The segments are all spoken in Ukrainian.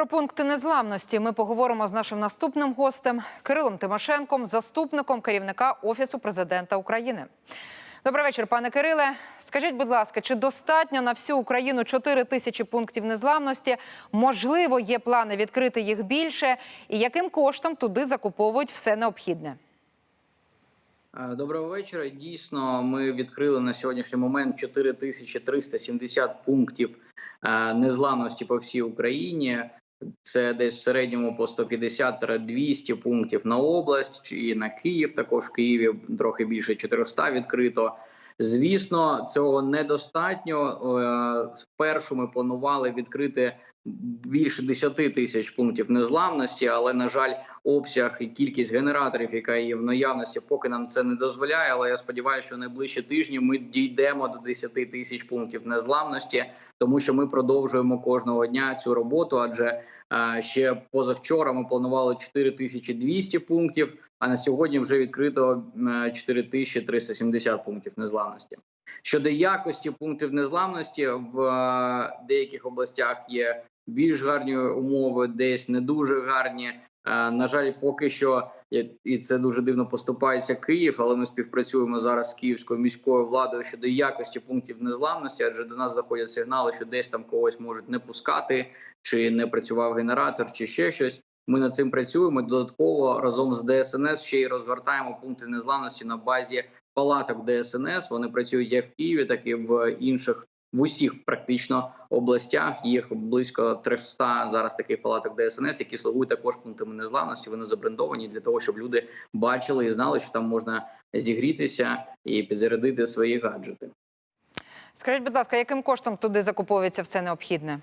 Про пункти незламності ми поговоримо з нашим наступним гостем Кирилом Тимошенком, заступником керівника офісу президента України. Добрий вечір, пане Кириле. Скажіть, будь ласка, чи достатньо на всю Україну 4 тисячі пунктів незламності? Можливо, є плани відкрити їх більше, і яким коштом туди закуповують все необхідне? Е, Доброго вечора. Дійсно, ми відкрили на сьогоднішній момент 4370 пунктів е, незламності по всій Україні. Це десь в середньому по 150-200 пунктів на область і на Київ. Також в Києві трохи більше 400 відкрито. Звісно, цього недостатньо. Е, Спершу ми планували відкрити більше 10 тисяч пунктів незламності, але на жаль, обсяг і кількість генераторів, яка є в наявності, поки нам це не дозволяє. Але я сподіваюся, що найближчі тижні ми дійдемо до 10 тисяч пунктів незламності, тому що ми продовжуємо кожного дня цю роботу. Адже е, ще позавчора ми планували 4200 пунктів. А на сьогодні вже відкрито е, 4370 пунктів незламності. Щодо якості пунктів незламності в е, деяких областях є більш гарні умови, десь не дуже гарні. Е, На жаль, поки що і- це дуже дивно поступається Київ, але ми співпрацюємо зараз з київською міською владою щодо якості пунктів незламності, адже до нас заходять сигнали, що десь там когось можуть не пускати, чи не працював генератор, чи ще щось. Ми над цим працюємо. Додатково разом з ДСНС ще й розгортаємо пункти незламності на базі палаток ДСНС. Вони працюють як в Києві, так і в інших в усіх практично областях. Їх близько 300 зараз таких палаток ДСНС, які слугують також пунктами незламності. Вони забрендовані для того, щоб люди бачили і знали, що там можна зігрітися і підзарядити свої гаджети. Скажіть, будь ласка, яким коштом туди закуповується все необхідне?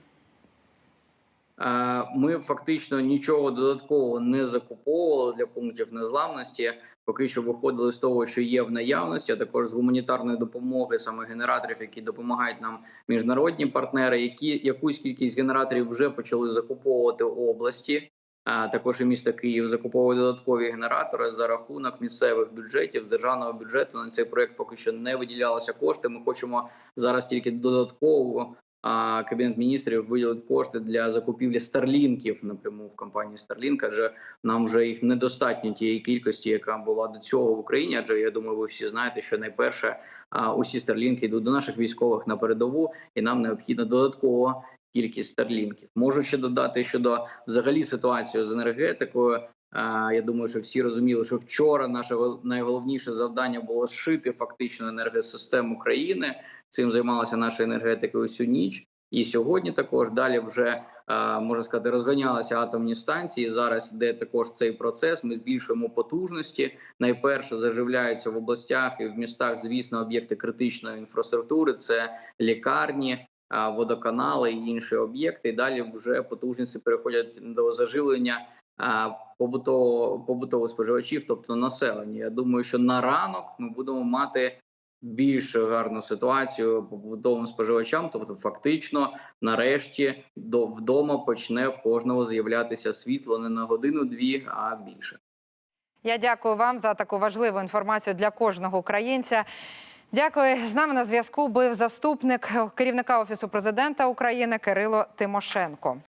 Е, Ми фактично нічого додаткового не закуповували для пунктів незламності. Поки що виходили з того, що є в наявності, а також з гуманітарної допомоги, саме генераторів, які допомагають нам міжнародні партнери, які якусь кількість генераторів вже почали закуповувати області. А також і місто Київ закуповує додаткові генератори за рахунок місцевих бюджетів з державного бюджету. На цей проект поки що не виділялися кошти. Ми хочемо зараз тільки додатково а кабінет міністрів виділить кошти для закупівлі старлінків напряму в компанії Starlink, адже нам вже їх недостатньо тієї кількості, яка була до цього в Україні. Адже я думаю, ви всі знаєте, що найперше усі старлінки йдуть до наших військових на передову, і нам необхідна додаткова кількість старлінків. Можу ще додати щодо взагалі ситуації з енергетикою. Я думаю, що всі розуміли, що вчора наше найголовніше завдання було зшити фактично енергосистему країни. Цим займалася наша енергетика усю ніч. І сьогодні також далі вже можна сказати розганялися атомні станції. Зараз йде також цей процес. Ми збільшуємо потужності. Найперше заживляються в областях і в містах, звісно, об'єкти критичної інфраструктури. Це лікарні, водоканали і інші об'єкти. І далі вже потужності переходять до заживлення побутового побутових споживачів, тобто населення. Я думаю, що на ранок ми будемо мати більш гарну ситуацію побутовим споживачам. Тобто, фактично, нарешті до вдома почне в кожного з'являтися світло не на годину-дві, а більше. Я дякую вам за таку важливу інформацію для кожного українця. Дякую. З нами на зв'язку був заступник керівника офісу президента України Кирило Тимошенко.